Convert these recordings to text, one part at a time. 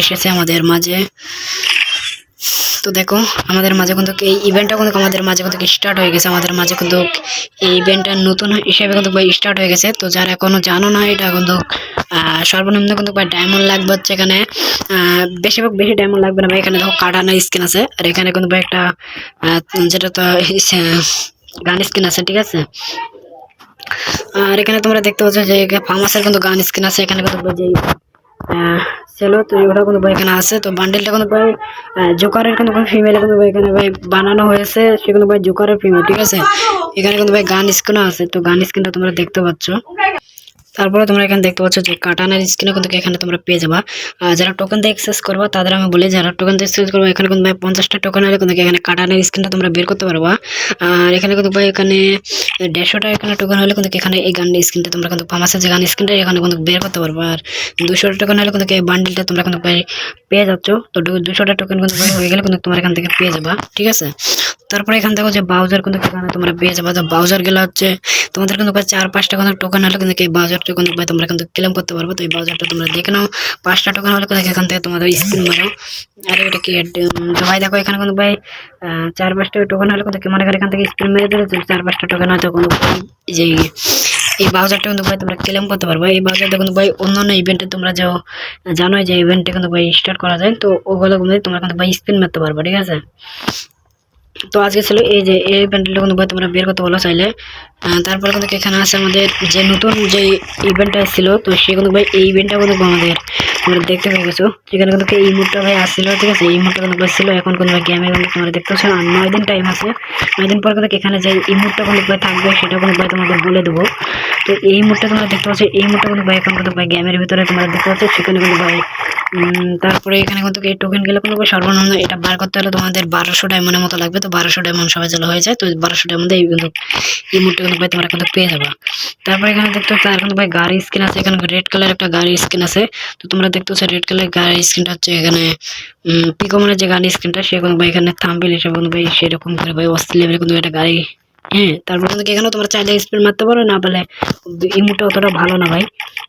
এসেছে আমাদের মাঝে। তো দেখো, আমাদের মাঝে কিন্তু এই ইভেন্টটা কিন্তু আমাদের মাঝে কিন্তু স্টার্ট হয়ে গেছে। আমাদের মাঝে কিন্তু এই ইভেন্টটা নতুন হিসেবে কিন্তু স্টার্ট হয়ে গেছে। তো যারা এখনও জানো না, এটা কিন্তু সর্বনিম্ন কিন্তু ভাই ডায়মন্ড লাগবে হচ্ছে এখানে বেশিরভাগ বেশি ডায়মন্ড লাগবে না ভাই। এখানে দেখো কাটানা স্কিন আছে। আর এখানে কিন্তু ভাই একটা যেটা তো গান স্কিন আছে, ঠিক আছে? আর এখানে তোমরা দেখতে পাচ্ছ যে ফার্মাসের কিন্তু গান স্কিন আছে। এখানে কিন্তু সেলো তো ওটা কিন্তু বই এখানে আছে? তো বান্ডেলটা কিন্তু ভাই জোকারের কিন্তু ফিমেল কিন্তু ভাই এখানে ভাই বানানো হয়েছে, সে কিন্তু ভাই জোকারের ফিমেল ঠিক আছে? এখানে কিন্তু ভাই গান স্ক্রিনও আছে, তো গান স্কিনটা তোমরা দেখতে পাচ্ছ। তারপরে তোমরা এখানে দেখতে পাচ্ছ যে কাটানের স্ক্রিনে কিন্তু এখানে তোমরা পেয়ে যাবা। যারা টোকেন দিয়ে এক্সেস করবা, তাদের আমি বলি যারা টোকেন দিয়ে এক্সেস করবা, এখানে কিন্তু ভাই পঞ্চাশটা টোকেন হলে কিন্তু এখানে কাটানের স্ক্রিনটা তোমরা বের করতে পারবা। আর এখানে কিন্তু ভাই এখানে দেড়শোটা এখানে টোকেন হলে কিন্তু এখানে এই গানের স্ক্রিনটা তোমরা কিন্তু ফার্মাসের যে গান স্ক্রিনটা, এখানে কিন্তু বের করতে পারবা। আর দুশোটা টোকেন হলে কিন্তু এই বান্ডিলটা তোমরা কিন্তু ভাই পেয়ে যাচ্ছ। তো দুশোটা টোকেন কিন্তু হয়ে গেলে কিন্তু তোমরা এখান থেকে পেয়ে যাবা, ঠিক আছে? তারপরে এখান থেকে যে বাউজার কিন্তু এখানে তোমরা পেয়ে যাবা। তো বাউজার গেলে হচ্ছে তোমাদের কিন্তু চার পাঁচটা কিন্তু টোকেন হলে কিন্তু এই বাউজারটা কিন্তু ভাই তোমরা কিন্তু ক্লেম করতে পারব। তো এই বাউজারটা তোমরা দেখে নাও, পাঁচটা টোকেন হলে কিন্তু এখান থেকে তোমাদের স্ক্রিন মারো। আর এটা কি তো ভাই দেখো এখানে কিন্তু ভাই চার পাঁচটা টোকেন হলে কিন্তু মনে করে এখান থেকে স্ক্রিন মেরে দিলে চার পাঁচটা টোকেন হয়তো কোনো যে, এই বাউজারটা কিন্তু ভাই তোমরা ক্লেম করতে পারবে। এই বাউজারটা কিন্তু ভাই অন্যান্য ইভেন্টে তোমরা যাও, জানোই যে ইভেন্টে কিন্তু ভাই স্টার্ট করা যায়। তো ওগুলো কিন্তু তোমরা কিন্তু ভাই স্পিন মারতে পারবে, ঠিক আছে? তো আজকে ছিল এই যে এই প্যান্ডেলটা কিন্তু ভাই তোমরা বের করতে বলো চাইলে। তারপরে কিন্তু এখানে আছে আমাদের যে নতুন যে ইভেন্টটা ছিল, তো সে কিন্তু ভাই এই ইভেন্টটা কিন্তু আমাদের তোমরা দেখতে পেয়ে গেছো। সেখানে কিন্তু এই মুহূর্তে ভাই আসছিল, ঠিক আছে? এই মুহূর্তে কিন্তু ছিল। এখন কিন্তু ভাই গেমে কিন্তু তোমরা দেখতে পাচ্ছ। আর নয় দিন টাইম আছে। নয় দিন পর কিন্তু এখানে যে এই মুডটা কিন্তু ভাই থাকবে, সেটা কিন্তু ভাই তোমাদের বলে দেবো। তো এই মুহূর্তে তোমরা দেখতে পাচ্ছ, এই মুহূর্তে কিন্তু ভাই এখন কিন্তু ভাই গেমের ভিতরে তোমরা দেখতে পাচ্ছ, সেখানে কিন্তু ভাই তারপরে এখানে কিন্তু এই টোকেন গেলে কিন্তু সর্বনিম্ন এটা বার করতে হলে তোমাদের বারোশো ডায়মন্ডের মতো লাগবে। তো বারোশো ডায়মন্ড সবাই চলে হয়ে যায়, তো বারোশো ডায়মন্ডে এই কিন্তু, এই মুহূর্তে কিন্তু ভাই তোমরা কিন্তু পেয়ে যাবা। তারপরে এখানে দেখতে পাচ্ছ, আর কিন্তু ভাই গাড়ি স্কিন আছে, এখানে রেড কালার একটা গাড়ি স্কিন আছে। তো তোমরা দেখতে পাচ্ছ রেড কালার গাড়ি স্কিনটা হচ্ছে এখানে পিকোমনের যে গাড়ি স্কিনটা সে কিন্তু ভাই এখানে থাম্বেল হিসেবে কিন্তু ভাই সেরকম করে ভাই অস্থির লেভেলে কিন্তু একটা গাড়ি হ্যাঁ তারপর কিন্তু এখানেও তোমরা চাইলে স্পিড মারতে পারো, না বলে ইমোটা অতটা ভালো না ভাই।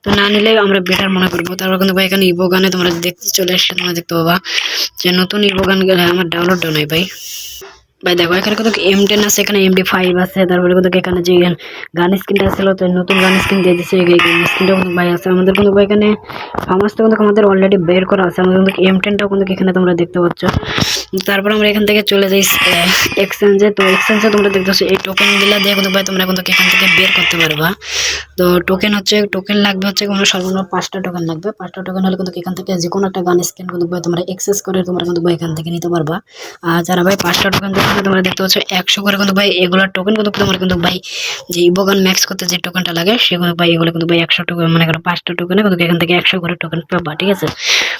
তো না নিলে আমরা বেটার মনে করব। তারপর কিন্তু ভাই এখানে ইভো গানে তোমরা দেখতে চলে এসে তোমরা দেখতে পাবা যে নতুন ইভো গান গেলে আমার ডাউনলোড নয় ভাই। ভাই দেখো, এখানে কিন্তু এম টেন আছে, এখানে এম এমডি ফাইভ আছে, তারপরে কিন্তু এখানে যে গান স্ক্রিনটা ছিল, তো নতুন গান স্ক্রিন দিয়ে দিচ্ছে এই গান স্ক্রিনটা কিন্তু ভাই আছে। আমাদের কিন্তু ভাই এখানে ফার্মাস তো কিন্তু আমাদের অলরেডি বের করা আছে। আমাদের কিন্তু এম টেনটাও কিন্তু এখানে তোমরা দেখতে পাচ্ছ। তারপর আমরা এখান থেকে চলে যাই এক্সচেঞ্জে তো এক্সচেঞ্জে তোমরা দেখতে পাচ্ছ এই টোকেনগুলা দিয়ে কিন্তু ভাই তোমরা কিন্তু এখান থেকে বের করতে পারবা। তো টোকেন হচ্ছে টোকেন লাগবে হচ্ছে কোনো সর্বনিম্ন পাঁচটা টোকেন লাগবে। পাঁচটা টোকেন হলে কিন্তু এখান থেকে যে কোনো একটা গান স্ক্যান কিন্তু ভাই তোমরা এক্সেস করে তোমরা কিন্তু ভাই এখান থেকে নিতে পারবা। আর যারা ভাই পাঁচটা টোকেন দেখবে তোমরা দেখতে পাচ্ছ একশো করে কিন্তু ভাই এগুলোর টোকেন কিন্তু তোমরা কিন্তু ভাই যে ইবোগান ম্যাক্স করতে যে টোকেনটা লাগে, সেগুলো ভাই এগুলো কিন্তু ভাই একশো টোকেন মানে পাঁচটা টোকেনে কিন্তু এখান থেকে একশো করে টোকেন পাবা, ঠিক আছে?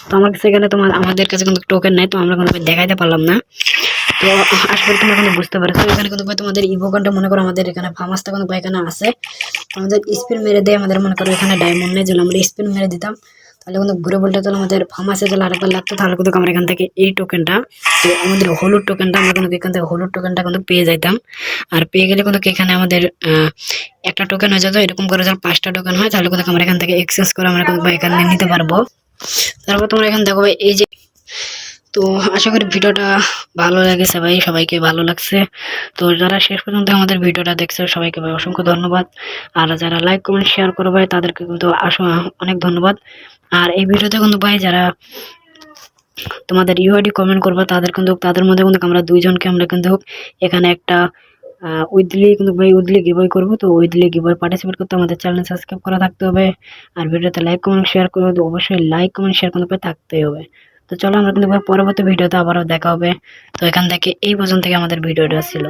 তো আমার কাছে এখানে তোমার, আমাদের কাছে কিন্তু টোকেন নাই, তো আমরা কিন্তু দেখাইতে পারলাম না। তো আশা করি তোমরা কিন্তু বুঝতে পারছ। এখানে কিন্তু তোমাদের ইভোগানটা মনে করো আমাদের এখানে ফার্মাসটা কিন্তু এখানে আছে। আমাদের স্পিন মেরে দেয় আমাদের, মনে করো এখানে ডায়মন্ড নেই যেন আমরা স্পিন মেরে দিতাম। তাহলে কিন্তু ঘুরে বলতে তাহলে আমাদের ফার্মাসে যদি আরেকবার লাগতো, তাহলে কিন্তু আমরা এখান থেকে এই টোকেনটা তো আমাদের হলুদ টোকেনটা আমরা কিন্তু এখান থেকে হলুদ টোকেনটা কিন্তু পেয়ে যাইতাম। আর পেয়ে গেলে কিন্তু এখানে আমাদের একটা টোকেন হয়ে যেত, এরকম করে যখন পাঁচটা টোকেন হয়, তাহলে কিন্তু আমরা এখান থেকে এক্সচেঞ্জ করে আমরা কিন্তু এখানে নিতে পারব। তারপর তোমরা এখানে দেখো ভাই, এই যে তো আশা করি ভিডিওটা ভালো লেগেছে ভাই, সবাইকে ভালো লাগছে। তো যারা শেষ পর্যন্ত আমাদের ভিডিওটা দেখছে, সবাইকে ভাই অসংখ্য ধন্যবাদ। আর যারা লাইক কমেন্ট শেয়ার করো ভাই, তাদেরকে কিন্তু আস- অনেক ধন্যবাদ। আর এই ভিডিওতে কিন্তু ভাই যারা তোমাদের ইউআইডি কমেন্ট করবে, তাদের কিন্তু তাদের মধ্যে কিন্তু আমরা দুইজনকে আমরা কিন্তু এখানে একটা উইথলি কিন্তু ভাই, ওই উইথলি গিভওয়ে করব। তো ওই উইথলি গিভওয়ে পার্টিসিপেট করতে আমাদের চ্যানেল সাবস্ক্রাইব করা থাকতে হবে। আর ভিডিওতে লাইক কমেন্ট শেয়ার করে তো অবশ্যই লাইক কমেন্ট শেয়ার করতে থাকতেই হবে। তো চলো আমরা কিন্তু ভাই পরবর্তী ভিডিওতে আবারও দেখা হবে। তো এখান থেকে এই পর্যন্ত থেকে আমাদের ভিডিওটা ছিল।